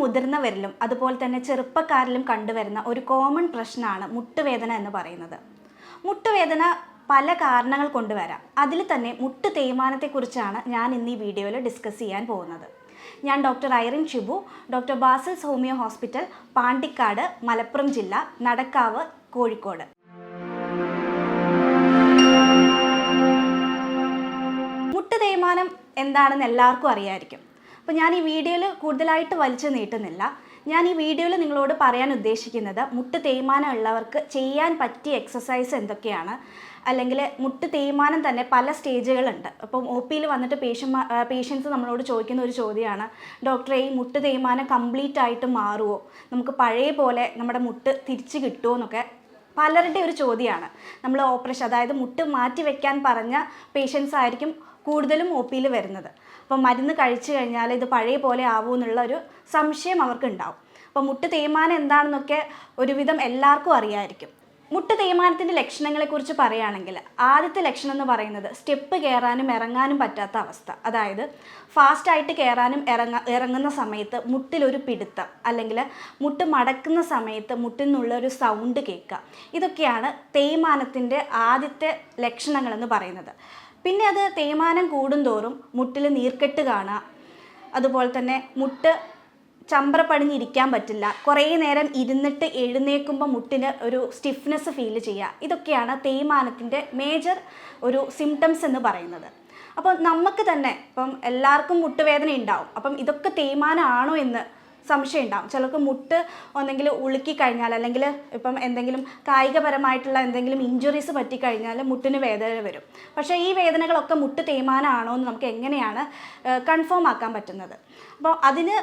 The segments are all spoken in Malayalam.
മുതിർന്നവരിലും അതുപോലെ തന്നെ ചെറുപ്പക്കാരിലും കണ്ടുവരുന്ന ഒരു കോമൺ പ്രശ്നമാണ് മുട്ടുവേദന എന്ന് പറയുന്നത്. മുട്ടുവേദന പല കാരണങ്ങൾ കൊണ്ടുവരാം. അതിൽ തന്നെ മുട്ട് തേയ്മാനത്തെക്കുറിച്ചാണ് ഞാൻ ഇന്ന് ഈ വീഡിയോയിൽ ഡിസ്കസ് ചെയ്യാൻ പോകുന്നത്. ഞാൻ doctor Irin Shibu doctor Basil's homeo hospital Pandikkad Malappuram ജില്ല നടക്കാവ് കോഴിക്കോട്. മുട്ട് തേയ്മാനം എന്താണെന്ന് എല്ലാവർക്കും അറിയായിരിക്കും. അപ്പോൾ ഞാൻ ഈ വീഡിയോയിൽ കൂടുതലായിട്ട് വലിച്ചു നീട്ടുന്നില്ല. ഞാൻ ഈ വീഡിയോയിൽ നിങ്ങളോട് പറയാൻ ഉദ്ദേശിക്കുന്നത് മുട്ട് തേയ്മാനം ഉള്ളവർക്ക് ചെയ്യാൻ പറ്റിയ എക്സസൈസ് എന്തൊക്കെയാണ്? അല്ലെങ്കിൽ മുട്ട് തേയ്മാനം തന്നെ പല സ്റ്റേജുകളുണ്ട്. അപ്പം ഒ പിയിൽ വന്നിട്ട് പേഷ്യൻ പേഷ്യൻസ് നമ്മളോട് ചോദിക്കുന്ന ഒരു ചോദ്യമാണ്. ഡോക്ടറെ ഈ മുട്ട് തേയ്മാനം കംപ്ലീറ്റ് ആയിട്ട് മാറുമോ നമുക്ക് പഴയ പോലെ നമ്മുടെ മുട്ട് തിരിച്ച് കിട്ടുമോ എന്നൊക്കെ പലരുടെ ഒരു ചോദ്യമാണ്. നമ്മൾ ഓപ്പറേഷൻ അതായത് മുട്ട് മാറ്റി വെക്കാൻ പറഞ്ഞ പേഷ്യൻസ് ആയിരിക്കും കൂടുതലും ഒ പിയിൽ വരുന്നത്. അപ്പം മരുന്ന് കഴിച്ചു കഴിഞ്ഞാൽ ഇത് പഴയ പോലെ ആവുമോ എന്നുള്ള ഒരു സംശയം അവർക്ക് ഉണ്ടാവും അപ്പോൾ മുട്ട് തേയ്മാനം എന്താണെന്നൊക്കെ ഒരുവിധം എല്ലാവർക്കും അറിയാമായിരിക്കും മുട്ട് തേയ്മാനത്തിന്റെ ലക്ഷണങ്ങളെക്കുറിച്ച് പറയുകയാണെങ്കിൽ ആദ്യത്തെ ലക്ഷണം എന്ന് പറയുന്നത് സ്റ്റെപ്പ് കയറാനും ഇറങ്ങാനും പറ്റാത്ത അവസ്ഥ. അതായത് ഫാസ്റ്റായിട്ട് കയറാനും ഇറങ്ങ ഇറങ്ങുന്ന സമയത്ത് മുട്ടിലൊരു പിടുത്തം അല്ലെങ്കിൽ മുട്ട് മടക്കുന്ന സമയത്ത് മുട്ടിൽ നിന്നുള്ള ഒരു സൗണ്ട് കേൾക്കുക. ഇതൊക്കെയാണ് തേയ്മാനത്തിന്റെ ആദ്യത്തെ ലക്ഷണങ്ങളെന്ന് പറയുന്നത്. പിന്നെ അത് തേയ്മാനം കൂടുന്തോറും മുട്ടിൽ നീർക്കെട്ട് കാണുക അതുപോലെ തന്നെ മുട്ട് ചമ്പ്രപ്പടിഞ്ഞിരിക്കാൻ പറ്റില്ല. കുറേ നേരം ഇരുന്നിട്ട് എഴുന്നേൽക്കുമ്പോൾ മുട്ടിന് ഒരു സ്റ്റിഫ്നെസ് ഫീൽ ചെയ്യുക ഇതൊക്കെയാണ് തേയ്മാനത്തിന്റെ മേജർ ഒരു സിംറ്റംസ് എന്ന് പറയുന്നത്. അപ്പോൾ നമുക്ക് തന്നെ ഇപ്പം എല്ലാവർക്കും മുട്ടുവേദന ഉണ്ടാവും. അപ്പം ഇതൊക്കെ തേയ്മാനമാണോ എന്ന് സംശയം ഉണ്ടാവും. ചിലർക്ക് മുട്ട് ഒന്നെങ്കിൽ ഉളുക്കി കഴിഞ്ഞാൽ അല്ലെങ്കിൽ ഇപ്പം എന്തെങ്കിലും കായികപരമായിട്ടുള്ള എന്തെങ്കിലും ഇഞ്ചുറീസ് പറ്റിക്കഴിഞ്ഞാൽ മുട്ടിന് വേദന വരും. പക്ഷേ ഈ വേദനകളൊക്കെ മുട്ട് തേയ്മാനമാണോ എന്ന് നമുക്ക് എങ്ങനെയാണ് കൺഫേം ആക്കാൻ പറ്റുന്നത്? അപ്പോൾ അതിന്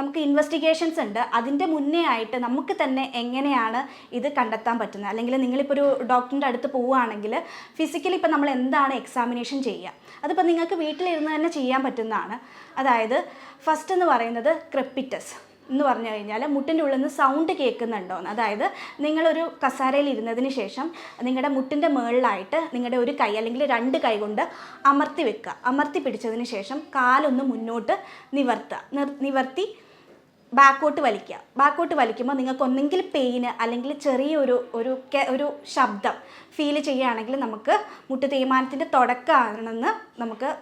നമുക്ക് ഇൻവെസ്റ്റിഗേഷൻസ് ഉണ്ട്. അതിന്റെ മുന്നേ ആയിട്ട് നമുക്ക് തന്നെ എങ്ങനെയാണ് ഇത് കണ്ടെത്താൻ പറ്റുന്നത്? അല്ലെങ്കിൽ നിങ്ങളിപ്പോൾ ഒരു ഡോക്ടറിന്റെ അടുത്ത് പോവുകയാണെങ്കിൽ ഫിസിക്കലി ഇപ്പോൾ നമ്മൾ എന്താണ് എക്സാമിനേഷൻ ചെയ്യുക? അതിപ്പോൾ നിങ്ങൾക്ക് വീട്ടിലിരുന്ന് തന്നെ ചെയ്യാൻ പറ്റുന്നതാണ്. അതായത് ഫസ്റ്റ് എന്ന് പറയുന്നത് ക്രെപ്പിറ്റസ് എന്ന് പറഞ്ഞു കഴിഞ്ഞാൽ മുട്ടിന്റെ ഉള്ളിൽ നിന്ന് സൗണ്ട് കേൾക്കുന്നുണ്ടോ എന്ന് അതായത് നിങ്ങളൊരു കസാരയിൽ ഇരുന്നതിന് ശേഷം നിങ്ങളുടെ മുട്ടിന്റെ മുകളിലായിട്ട് നിങ്ങളുടെ ഒരു കൈ അല്ലെങ്കിൽ രണ്ട് കൈ കൊണ്ട് അമർത്തി വെക്കുക. അമർത്തി പിടിച്ചതിന് ശേഷം കാലൊന്ന് മുന്നോട്ട് നിവർത്തുക. നിവർത്തി ബാക്കോട്ട് വലിക്കുക. ബാക്കോട്ട് വലിക്കുമ്പോൾ നിങ്ങൾക്ക് ഒന്നെങ്കിൽ പെയിന് അല്ലെങ്കിൽ ചെറിയൊരു ഒരു കെ- ഒരു ശബ്ദം ഫീൽ ചെയ്യുകയാണെങ്കിൽ നമുക്ക് മുട്ട് തേയ്മാനത്തിന്റെ തുടക്കമാണെന്ന് നമുക്ക്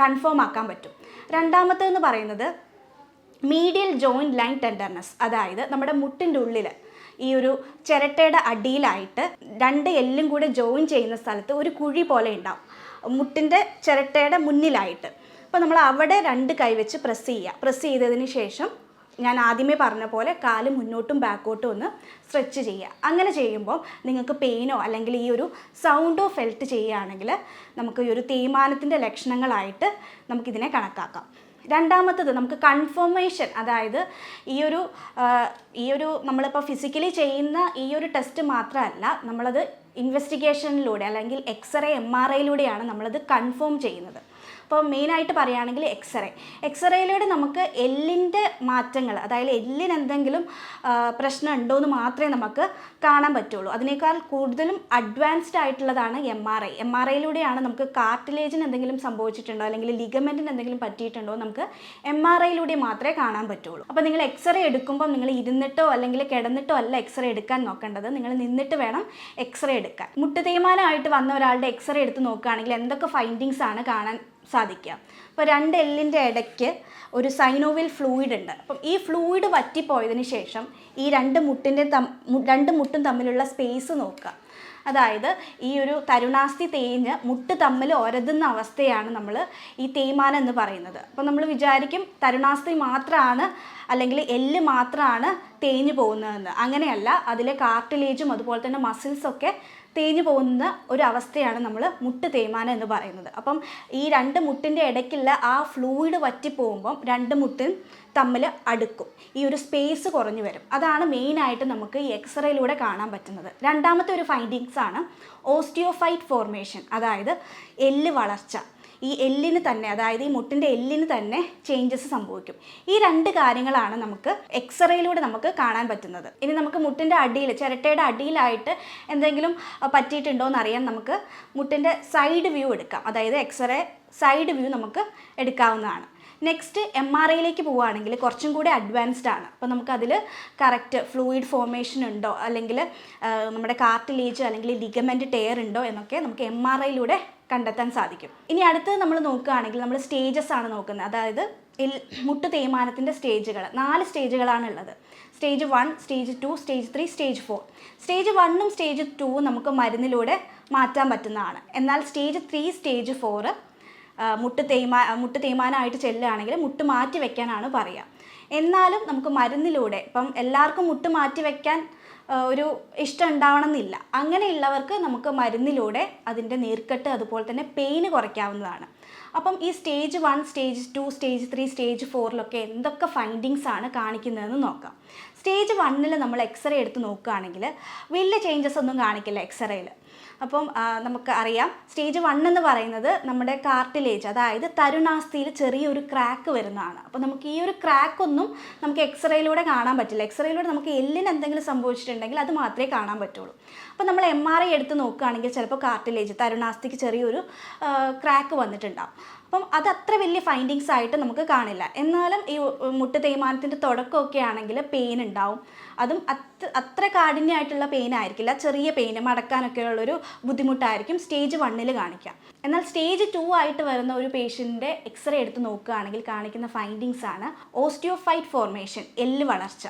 കൺഫേം ആക്കാൻ പറ്റും. രണ്ടാമത്തേന്ന് പറയുന്നത് മീഡിയൽ ജോയിന്റ് ലൈൻ ടെൻഡർനെസ് അതായത് നമ്മുടെ മുട്ടിന്റെ ഉള്ളിൽ ഈ ഒരു ചിരട്ടയുടെ അടിയിലായിട്ട് രണ്ട് എല്ലും കൂടെ ജോയിൻ ചെയ്യുന്ന സ്ഥലത്ത് ഒരു കുഴി പോലെ ഉണ്ടാവും. മുട്ടിന്റെ ചിരട്ടയുടെ മുന്നിലായിട്ട്. അപ്പോൾ നമ്മൾ അവിടെ രണ്ട് കൈവച്ച് പ്രസ് ചെയ്യുക. പ്രസ് ചെയ്തതിന് ശേഷം ഞാൻ ആദ്യമേ പറഞ്ഞ പോലെ കാൽ മുന്നോട്ടും ബാക്കോട്ടും ഒന്ന് സ്ട്രെച്ച് ചെയ്യുക. അങ്ങനെ ചെയ്യുമ്പോൾ നിങ്ങൾക്ക് പെയിനോ അല്ലെങ്കിൽ ഈ ഒരു സൗണ്ടോ ഫെൽറ്റ് ചെയ്യുകയാണെങ്കിൽ നമുക്ക് ഈ ഒരു തേയ്മാനത്തിന്റെ ലക്ഷണങ്ങളായിട്ട് നമുക്കിതിനെ കണക്കാക്കാം. രണ്ടാമത്തത് നമുക്ക് കൺഫർമേഷൻ അതായത് ഈ ഒരു ഈ ഒരു നമ്മളിപ്പോൾ ഫിസിക്കലി ചെയ്യുന്ന ഈ ഒരു ടെസ്റ്റ് മാത്രമല്ല നമ്മളത് ഇൻവെസ്റ്റിഗേഷനിലൂടെ അല്ലെങ്കിൽ എക്സ്റേ എം ആർ ഐയിലൂടെയാണ് നമ്മളത് കൺഫേം ചെയ്യുന്നത്. അപ്പോൾ മെയിനായിട്ട് പറയുകയാണെങ്കിൽ എക്സ്റേ. എക്സ്റേയിലൂടെ നമുക്ക് എല്ലിന്റെ മാറ്റങ്ങൾ അതായത് എല്ലിന് എന്തെങ്കിലും പ്രശ്നം ഉണ്ടോ എന്ന് മാത്രമേ നമുക്ക് കാണാൻ പറ്റുള്ളൂ. അതിനേക്കാൾ കൂടുതലും അഡ്വാൻസ്ഡ് ആയിട്ടുള്ളതാണ് M R I M R ഐയിലൂടെയാണ് നമുക്ക് കാർട്ടിലേജിന് എന്തെങ്കിലും സംഭവിച്ചിട്ടുണ്ടോ അല്ലെങ്കിൽ ലിഗമെന്റിന് എന്തെങ്കിലും പറ്റിയിട്ടുണ്ടോ നമുക്ക് എം ആർ ഐയിലൂടെ മാത്രമേ കാണാൻ പറ്റുള്ളൂ. അപ്പോൾ നിങ്ങൾ എക്സ്റേ എടുക്കുമ്പോൾ നിങ്ങൾ ഇരുന്നിട്ടോ അല്ലെങ്കിൽ കിടന്നിട്ടോ അല്ല എക്സ്റേ എടുക്കാൻ നോക്കേണ്ടത്. നിങ്ങൾ നിന്നിട്ട് വേണം എക്സ്റേ എടുക്കാൻ. മുട്ട് തേയ്മാനമായിട്ട് വന്ന ഒരാളുടെ എക്സ്റേ എടുത്ത് നോക്കുകയാണെങ്കിൽ എന്തൊക്കെ ഫൈൻഡിങ്സ് ആണ് കാണാൻ സാധിക്കുക. അപ്പോൾ രണ്ട് എല്ലിന്റെ ഇടയ്ക്ക് ഒരു സൈനോവിൽ ഫ്ലൂയിഡ് ഉണ്ട്. അപ്പം ഈ ഫ്ലൂയിഡ് വറ്റിപ്പോയതിന് ശേഷം ഈ രണ്ട് മുട്ടിന്റെ തം രണ്ട് മുട്ടും തമ്മിലുള്ള സ്പേസ് നോക്കുക. അതായത് ഈ ഒരു തരുണാസ്ഥി തേഞ്ഞ് മുട്ട് തമ്മിൽ ഒരതുന്ന അവസ്ഥയാണ് നമ്മൾ ഈ തേയ്മാനം എന്ന് പറയുന്നത്. അപ്പോൾ നമ്മൾ വിചാരിക്കും തരുണാസ്ഥി മാത്രമാണ് അല്ലെങ്കിൽ എല്ല് മാത്രമാണ് തേഞ്ഞു പോകുന്നതെന്ന്. അങ്ങനെയല്ല അതിലെ കാർട്ടിലേജും അതുപോലെ തന്നെ മസിൽസൊക്കെ തേഞ്ഞു പോകുന്ന ഒരു അവസ്ഥയാണ് നമ്മൾ മുട്ട് തേയ്മാനം എന്ന് പറയുന്നത്. അപ്പം ഈ രണ്ട് മുട്ടിന്റെ ഇടയ്ക്കുള്ള ആ ഫ്ലൂയിഡ് വറ്റിപ്പോകുമ്പം രണ്ട് മുട്ടും തമ്മിൽ അടുക്കും. ഈ ഒരു സ്പേസ് കുറഞ്ഞു വരും. അതാണ് മെയിനായിട്ട് നമുക്ക് ഈ എക്സ്റേയിലൂടെ കാണാൻ പറ്റുന്നത്. രണ്ടാമത്തെ ഒരു ഫൈൻഡിങ്സ് ആണ് ഓസ്റ്റിയോഫൈറ്റ് ഫോർമേഷൻ അതായത് എല്ല് വളർച്ച. ഈ എല്ലിന് തന്നെ അതായത് ഈ മുട്ടിന്റെ എല്ലിന് തന്നെ ചേഞ്ചസ് സംഭവിക്കും. ഈ രണ്ട് കാര്യങ്ങളാണ് നമുക്ക് എക്സ്റേയിലൂടെ നമുക്ക് കാണാൻ പറ്റുന്നത്. ഇനി നമുക്ക് മുട്ടിന്റെ അടിയിൽ ചിരട്ടയുടെ അടിയിലായിട്ട് എന്തെങ്കിലും പറ്റിയിട്ടുണ്ടോ എന്ന് അറിയാൻ നമുക്ക് മുട്ടിന്റെ സൈഡ് വ്യൂ എടുക്കാം. അതായത് എക്സ്റേ സൈഡ് വ്യൂ നമുക്ക് എടുക്കാവുന്നതാണ്. നെക്സ്റ്റ് എം ആർ ഐയിലേക്ക് പോവുകയാണെങ്കിൽ കുറച്ചും കൂടി അഡ്വാൻസ്ഡ് ആണ്. അപ്പോൾ നമുക്കതിൽ കറക്റ്റ് ഫ്ലൂയിഡ് ഫോർമേഷൻ ഉണ്ടോ? അല്ലെങ്കിൽ നമ്മുടെ കാർട്ടിലേജ് അല്ലെങ്കിൽ ലിഗമെന്റ് ടെയർ ഉണ്ടോ എന്നൊക്കെ നമുക്ക് എം ആർ ഐയിലൂടെ കണ്ടെത്താൻ സാധിക്കും. ഇനി അടുത്തത് നമ്മൾ നോക്കുകയാണെങ്കിൽ നമ്മൾ സ്റ്റേജസ് ആണ് നോക്കുന്നത്. അതായത് മുട്ട് തേയ്മാനത്തിന്റെ സ്റ്റേജുകൾ നാല് സ്റ്റേജുകളാണ് ഉള്ളത് stage one stage two stage three stage four stage വണ്ണും സ്റ്റേജ് ടൂവും നമുക്ക് മരുന്നിലൂടെ മാറ്റാൻ പറ്റുന്നതാണ്. എന്നാൽ സ്റ്റേജ് ത്രീ സ്റ്റേജ് ഫോറ് മുട്ട് തേയ്മാ മുട്ട് തേയ്മാനമായിട്ട് ചെല്ലുകയാണെങ്കിൽ മുട്ട് മാറ്റി വെക്കാനാണ് പറയുക. എന്നാലും നമുക്ക് മരുന്നിലൂടെ ഇപ്പം എല്ലാവർക്കും മുട്ട് മാറ്റി വെക്കാൻ ഒരു ഇഷ്ടം ഉണ്ടാവണമെന്നില്ല അങ്ങനെയുള്ളവർക്ക് നമുക്ക് മരുന്നിലൂടെ അതിന്റെ നീർക്കെട്ട് അതുപോലെ തന്നെ പെയിന് കുറയ്ക്കാവുന്നതാണ്. അപ്പം ഈ stage one stage two stage three stage ഫോറിലൊക്കെ എന്തൊക്കെ ഫൈൻഡിങ്സ് ആണ് കാണിക്കുന്നതെന്ന് നോക്കാം. സ്റ്റേജ് വണ്ണിൽ നമ്മൾ എക്സ്റേ എടുത്ത് നോക്കുകയാണെങ്കിൽ വലിയ ചേഞ്ചസ് ഒന്നും കാണിക്കില്ല എക്സ്റേയിൽ അപ്പം നമുക്ക് അറിയാം. സ്റ്റേജ് വൺ എന്ന് പറയുന്നത് നമ്മുടെ കാർട്ടിലേജ് അതായത് തരുണാസ്ഥിയിൽ ചെറിയൊരു ക്രാക്ക് വരുന്നതാണ്. അപ്പോൾ നമുക്ക് ഈ ഒരു ക്രാക്ക് ഒന്നും നമുക്ക് എക്സ്റേയിലൂടെ കാണാൻ പറ്റില്ല. എക്സ്റേയിലൂടെ നമുക്ക് എല്ലിന് എന്തെങ്കിലും സംഭവിച്ചിട്ടുണ്ടെങ്കിൽ അത് മാത്രമേ കാണാൻ പറ്റുള്ളൂ. അപ്പോൾ നമ്മൾ എം ആർ ഐ എടുത്ത് നോക്കുകയാണെങ്കിൽ ചിലപ്പോൾ കാർട്ടിലേജ് തരുണാസ്ഥിക്ക് ചെറിയൊരു ക്രാക്ക് വന്നിട്ടുണ്ടാവും. അപ്പം അത് അത്ര വലിയ ഫൈൻഡിങ്സ് ആയിട്ട് നമുക്ക് കാണില്ല. എന്നാലും ഈ മുട്ട് തേയ്മാനത്തിന്റെ തുടക്കമൊക്കെ ആണെങ്കിൽ പെയിൻ ഉണ്ടാവും. അതും അത്ര അത്ര കാഠിന്യമായിട്ടുള്ള പെയിൻ ആയിരിക്കില്ല. ചെറിയ പെയിൻ മടക്കാനൊക്കെ ഉള്ളൊരു ബുദ്ധിമുട്ടായിരിക്കും സ്റ്റേജ് വണ്ണിൽ കാണിക്കാം എന്നാൽ സ്റ്റേജ് ടു ആയിട്ട് വരുന്ന ഒരു പേഷ്യന്റെ എക്സ്റേ എടുത്ത് നോക്കുകയാണെങ്കിൽ കാണിക്കുന്ന ഫൈൻഡിങ്സ് ആണ് ഓസ്റ്റിയോഫൈറ്റ് ഫോർമേഷൻ എല്ല് വളർച്ച.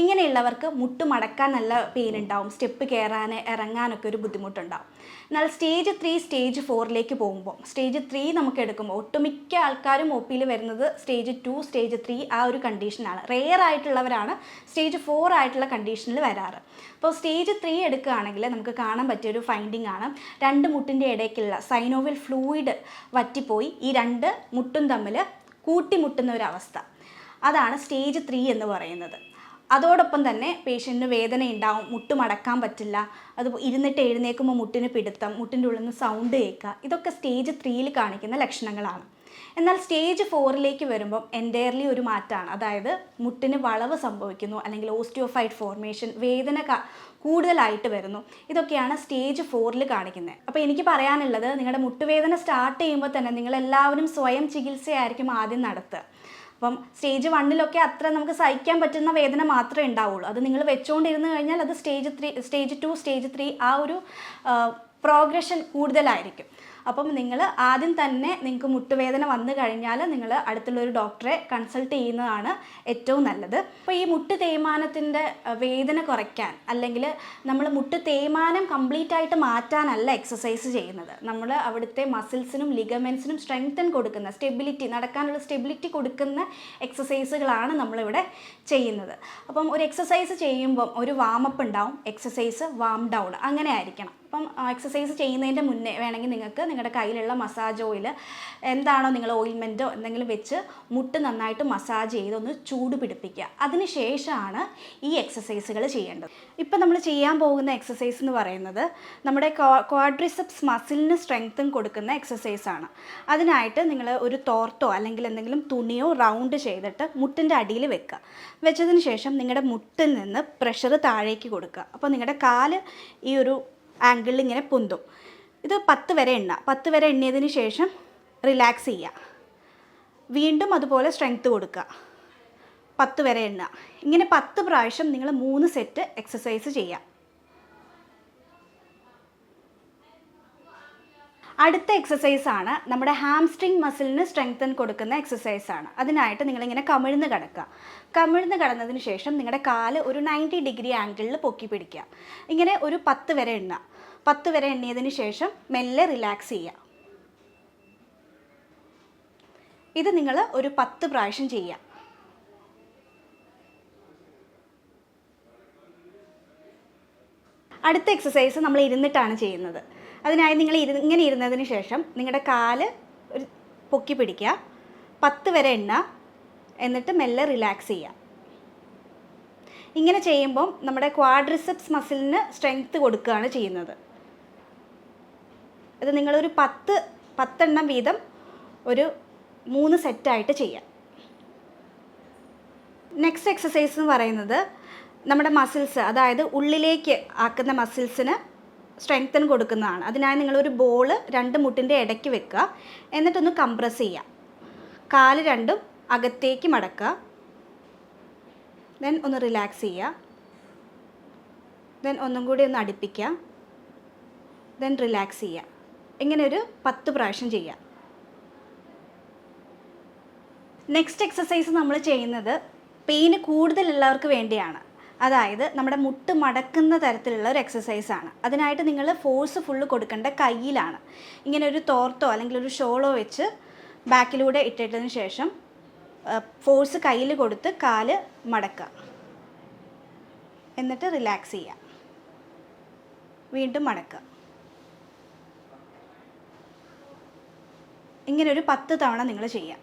ഇങ്ങനെയുള്ളവർക്ക് മുട്ട് മടക്കാൻ നല്ല പെയിൻ ഉണ്ടാവും സ്റ്റെപ്പ് കയറാൻ ഇറങ്ങാനൊക്കെ ഒരു ബുദ്ധിമുട്ടുണ്ടാവും. എന്നാൽ സ്റ്റേജ് ത്രീ സ്റ്റേജ് ഫോറിലേക്ക് പോകുമ്പോൾ സ്റ്റേജ് ത്രീ നമുക്ക് എടുക്കുമ്പോൾ ഒട്ടുമിക്ക ആൾക്കാരും ഒ പിയിൽ വരുന്നത് സ്റ്റേജ് ടു സ്റ്റേജ് ത്രീ ആ ഒരു കണ്ടീഷനാണ്. റെയർ ആയിട്ടുള്ളവരാണ് സ്റ്റേജ് ഫോർ ആയിട്ടുള്ള കണ്ടീഷനിൽ വരാറ്. അപ്പോൾ സ്റ്റേജ് ത്രീ എടുക്കുകയാണെങ്കിൽ നമുക്ക് കാണാൻ പറ്റിയ ഒരു ഫൈൻഡിങ് ആണ്. രണ്ട് മുട്ടിന്റെ ഇടയ്ക്കുള്ള സൈനോവിൽ ഫ്ലൂയിഡ് വറ്റിപ്പോയി. ഈ രണ്ട് മുട്ടും തമ്മിൽ കൂട്ടിമുട്ടുന്ന ഒരു അവസ്ഥ. അതാണ് സ്റ്റേജ് ത്രീ എന്ന് പറയുന്നത്. അതോടൊപ്പം തന്നെ പേഷ്യന്റിന് വേദന ഉണ്ടാവും മുട്ട് മടക്കാൻ പറ്റില്ല. അത് ഇരുന്നിട്ട് എഴുന്നേൽക്കുമ്പോൾ മുട്ടിന് പിടുത്തം മുട്ടിന്റെ ഉള്ളിൽ നിന്ന് സൗണ്ട് കേൾക്കുക. ഇതൊക്കെ സ്റ്റേജ് ത്രീയിൽ കാണിക്കുന്ന ലക്ഷണങ്ങളാണ്. എന്നാൽ സ്റ്റേജ് ഫോറിലേക്ക് വരുമ്പം എന്റയർലി ഒരു മാറ്റമാണ്. അതായത് മുട്ടിന് വളവ് സംഭവിക്കുന്നു അല്ലെങ്കിൽ ഓസ്റ്റിയോഫൈറ്റ് ഫോർമേഷൻ വേദന കൂടുതലായിട്ട് വരുന്നു. ഇതൊക്കെയാണ് സ്റ്റേജ് ഫോറിൽ കാണിക്കുന്നത് അപ്പോൾ എനിക്ക് പറയാനുള്ളത് നിങ്ങളുടെ മുട്ടുവേദന സ്റ്റാർട്ട് ചെയ്യുമ്പോൾ തന്നെ നിങ്ങളെല്ലാവരും സ്വയം ചികിത്സയായിരിക്കും ആദ്യം നടത്തുക. അപ്പം സ്റ്റേജ് വണ്ണിലൊക്കെ അത്ര നമുക്ക് സഹിക്കാൻ പറ്റുന്ന വേദന മാത്രമേ ഉണ്ടാവുള്ളൂ. അത് നിങ്ങൾ വെച്ചുകൊണ്ടിരുന്ന് കഴിഞ്ഞാൽ അത് stage three stage two stage three ആ ഒരു പ്രോഗ്രഷൻ കൂടുതലായിരിക്കും. അപ്പം നിങ്ങൾ ആദ്യം തന്നെ നിങ്ങൾക്ക് മുട്ടുവേദന വന്നു കഴിഞ്ഞാൽ നിങ്ങൾ അടുത്തുള്ള ഒരു ഡോക്ടറെ കൺസൾട്ട് ചെയ്യുന്നതാണ് ഏറ്റവും നല്ലത്. അപ്പോൾ ഈ മുട്ട് തേയ്മാനത്തിന്റെ വേദന കുറയ്ക്കാൻ അല്ലെങ്കിൽ നമ്മൾ മുട്ട് തേയ്മാനം കംപ്ലീറ്റ് ആയിട്ട് മാറ്റാനല്ല എക്സസൈസ് ചെയ്യുന്നത്. നമ്മൾ അവിടുത്തെ മസിൽസിനും ലിഗമെൻസിനും സ്ട്രെങ്തൻ കൊടുക്കുന്ന സ്റ്റെബിലിറ്റി നടക്കാനുള്ള സ്റ്റെബിലിറ്റി കൊടുക്കുന്ന എക്സസൈസുകളാണ് നമ്മളിവിടെ ചെയ്യുന്നത്. അപ്പം ഒരു എക്സസൈസ് ചെയ്യുമ്പം ഒരു വാമപ്പ് ഉണ്ടാവും എക്സസൈസ് വാം ഡൗൺ അങ്ങനെ ആയിരിക്കണം അപ്പം എക്സസൈസ് ചെയ്യുന്നതിന്റെ മുന്നേ വേണമെങ്കിൽ നിങ്ങൾക്ക് നിങ്ങളുടെ കയ്യിലുള്ള മസാജ് ഓയിൽ എന്താണോ നിങ്ങൾ ഓയിൽമെന്റോ എന്തെങ്കിലും വെച്ച് മുട്ട് നന്നായിട്ട് മസാജ് ചെയ്തൊന്ന് ചൂട് പിടിപ്പിക്കുക. അതിന് ശേഷമാണ് ഈ എക്സസൈസുകൾ ചെയ്യേണ്ടത്. ഇപ്പം നമ്മൾ ചെയ്യാൻ പോകുന്ന എക്സസൈസ് എന്ന് പറയുന്നത് നമ്മുടെ ക്വാഡ്രിസെപ്സ് മസിലിന് സ്ട്രെങ്ത്തും കൊടുക്കുന്ന എക്സസൈസാണ് അതിനായിട്ട് നിങ്ങൾ ഒരു തോർത്തോ അല്ലെങ്കിൽ എന്തെങ്കിലും തുണിയോ റൗണ്ട് ചെയ്തിട്ട് മുട്ടിന്റെ അടിയിൽ വെക്കുക. വെച്ചതിന് ശേഷം നിങ്ങളുടെ മുട്ടിൽ നിന്ന് പ്രഷർ താഴേക്ക് കൊടുക്കുക. അപ്പോൾ നിങ്ങളുടെ കാൽ ഈ ഒരു ആംഗിളിൽ ഇങ്ങനെ പൊന്തും. ഇത് പത്ത് വരെ എണ്ണ. പത്ത് വരെ എണ്ണിയതിന് ശേഷം റിലാക്സ് ചെയ്യുക വീണ്ടും അതുപോലെ സ്ട്രെങ്ത്ത് കൊടുക്കുക പത്ത് വരെ എണ്ണ. ഇങ്ങനെ പത്ത് പ്രാവശ്യം നിങ്ങൾ മൂന്ന് സെറ്റ് എക്സസൈസ് ചെയ്യുക അടുത്ത എക്സസൈസ് ആണ് നമ്മുടെ ഹാംസ്ട്രിങ് മസിലിന് സ്ട്രെങ്തൻ കൊടുക്കുന്ന എക്സസൈസ് ആണ്. അതിനായിട്ട് നിങ്ങളിങ്ങനെ കമിഴ്ന്ന് കിടക്കുക. കമിഴ്ന്ന് കിടന്നതിന് ശേഷം നിങ്ങളുടെ കാൽ ഒരു നയന്റി ഡിഗ്രി ആംഗിളിൽ പൊക്കി പിടിക്കുക. ഇങ്ങനെ ഒരു പത്ത് വരെ എണ്ണ പത്ത് വരെ എണ്ണിയതിന് ശേഷം മെല്ലെ റിലാക്സ് ചെയ്യുക. ഇത് നിങ്ങൾ ഒരു പത്ത് പ്രാവശ്യം ചെയ്യുക. അടുത്ത എക്സസൈസ് നമ്മൾ ഇരുന്നിട്ടാണ് ചെയ്യുന്നത്. അതിനായി നിങ്ങൾ ഇരു ഇങ്ങനെ ഇരുന്നതിന് ശേഷം നിങ്ങളുടെ കാൽ ഒരു പൊക്കി പിടിക്കുക. പത്ത് വരെ എണ്ണ. എന്നിട്ട് മെല്ലെ റിലാക്സ് ചെയ്യുക. ഇങ്ങനെ ചെയ്യുമ്പം നമ്മുടെ ക്വാഡ്രിസെപ്സ് മസിലിന് സ്ട്രെങ്ത്ത് കൊടുക്കുകയാണ് ചെയ്യുന്നത്. ഇത് നിങ്ങളൊരു പത്ത് പത്തെണ്ണം വീതം ഒരു മൂന്ന് സെറ്റായിട്ട് ചെയ്യാം. നെക്സ്റ്റ് എക്സസൈസ് എന്ന് പറയുന്നത് നമ്മുടെ മസിൽസ് അതായത് ഉള്ളിലേക്ക് ആക്കുന്ന മസിൽസിന് സ്ട്രെങ്തൻ കൊടുക്കുന്നതാണ്. അതിനായി നിങ്ങളൊരു ബോൾ രണ്ട് മുട്ടിന്റെ ഇടയ്ക്ക് വെക്കുക. എന്നിട്ടൊന്ന് കംപ്രസ് ചെയ്യുക. കാൽ രണ്ടും അകത്തേക്ക് മടക്കുക. ദെൻ ഒന്ന് റിലാക്സ് ചെയ്യുക. ദെൻ ഒന്നും കൂടി ഒന്ന് അടുപ്പിക്കുക. ദെൻ റിലാക്സ് ചെയ്യുക. ഇങ്ങനെ ഒരു പത്ത് പ്രാവശ്യം ചെയ്യുക. നെക്സ്റ്റ് എക്സസൈസ് നമ്മൾ ചെയ്യുന്നത് പെയിന് കൂടുതലുള്ളവർക്ക് വേണ്ടിയാണ്. അതായത് നമ്മുടെ മുട്ട് മടക്കുന്ന തരത്തിലുള്ള ഒരു എക്സസൈസ് ആണ്. അതിനായിട്ട് നിങ്ങൾ ഫോഴ്സ് ഫുള്ള് കൊടുക്കേണ്ട കയ്യിലാണ്. ഇങ്ങനെ ഒരു തോർത്തോ അല്ലെങ്കിൽ ഒരു ഷോളോ വെച്ച് ബാക്കിലൂടെ ഇട്ടിട്ടതിന് ശേഷം ഫോഴ്സ് കയ്യിൽ കൊടുത്ത് കാൽ മടക്കുക എന്നിട്ട് റിലാക്സ് ചെയ്യുക. വീണ്ടും മടക്കുക ഇങ്ങനെ ഒരു പത്ത് തവണ നിങ്ങൾ ചെയ്യുക.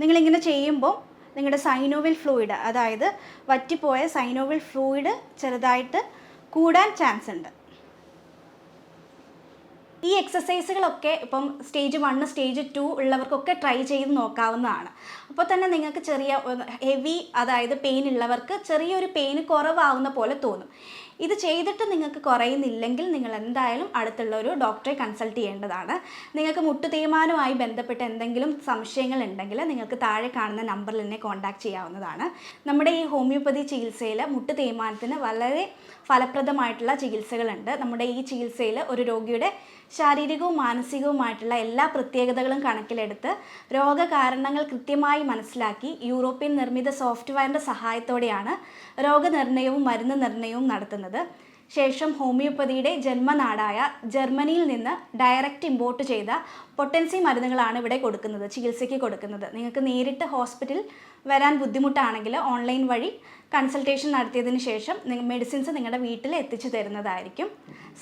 നിങ്ങളിങ്ങനെ ചെയ്യുമ്പോൾ നിങ്ങളുടെ സൈനോവിൽ ഫ്ലൂയിഡ് അതായത് വറ്റിപ്പോയ സൈനോവിൽ ഫ്ലൂയിഡ് ചെറുതായിട്ട് കൂടാൻ ചാൻസ് ഉണ്ട്. ഈ എക്സസൈസുകളൊക്കെ ഇപ്പം സ്റ്റേജ് വണ്ണ് സ്റ്റേജ് ടു ഉള്ളവർക്കൊക്കെ ട്രൈ ചെയ്ത് നോക്കാവുന്നതാണ്. അപ്പോൾ തന്നെ നിങ്ങൾക്ക് ചെറിയ ഹെവി അതായത് പെയിൻ ഉള്ളവർക്ക് ചെറിയൊരു പെയിൻ കുറവാകുന്ന പോലെ തോന്നും. ഇത് ചെയ്തിട്ട് നിങ്ങൾക്ക് കുറയുന്നില്ലെങ്കിൽ നിങ്ങൾ എന്തായാലും അടുത്തുള്ള ഒരു ഡോക്ടറെ കൺസൾട്ട് ചെയ്യേണ്ടതാണ്. നിങ്ങൾക്ക് മുട്ടു തേയ്മാനവുമായി ബന്ധപ്പെട്ട് എന്തെങ്കിലും സംശയങ്ങൾ ഉണ്ടെങ്കിൽ നിങ്ങൾക്ക് താഴെ കാണുന്ന നമ്പറിൽ എന്നെ കോൺടാക്ട് ചെയ്യാവുന്നതാണ്. നമ്മുടെ ഈ ഹോമിയോപ്പതി ചികിത്സയിൽ മുട്ടു തേയ്മാനത്തിന് വളരെ ഫലപ്രദമായിട്ടുള്ള ചികിത്സകളുണ്ട്. നമ്മുടെ ഈ ചികിത്സയിൽ ഒരു രോഗിയുടെ ശാരീരികവും മാനസികവുമായിട്ടുള്ള എല്ലാ പ്രത്യേകതകളും കണക്കിലെടുത്ത് രോഗകാരണങ്ങൾ കൃത്യമായി മനസ്സിലാക്കി യൂറോപ്യൻ നിർമ്മിത സോഫ്റ്റ്വെയറിന്റെ സഹായത്തോടെയാണ് രോഗനിർണയവും മരുന്ന് നിർണയവും നടത്തുന്നത്. ശേഷം ഹോമിയോപ്പതിയുടെ ജന്മനാടായ ജർമ്മനിയിൽ നിന്ന് ഡയറക്റ്റ് ഇമ്പോർട്ട് ചെയ്ത പൊട്ടൻസി മരുന്നുകളാണ് ഇവിടെ കൊടുക്കുന്നത് ചികിത്സയ്ക്ക് കൊടുക്കുന്നത്. നിങ്ങൾക്ക് നേരിട്ട് ഹോസ്പിറ്റൽ വരാൻ ബുദ്ധിമുട്ടാണെങ്കിൽ ഓൺലൈൻ വഴി കൺസൾട്ടേഷൻ നടത്തിയതിന് ശേഷം മെഡിസിൻസ് നിങ്ങളുടെ വീട്ടിൽ എത്തിച്ചു തരുന്നതായിരിക്കും.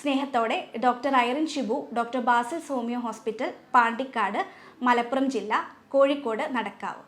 സ്നേഹത്തോടെ doctor Irin Shibu doctor Basil homeo hospital Pandikkad Malappuram ജില്ല കോഴിക്കോട് നടക്കാവ്.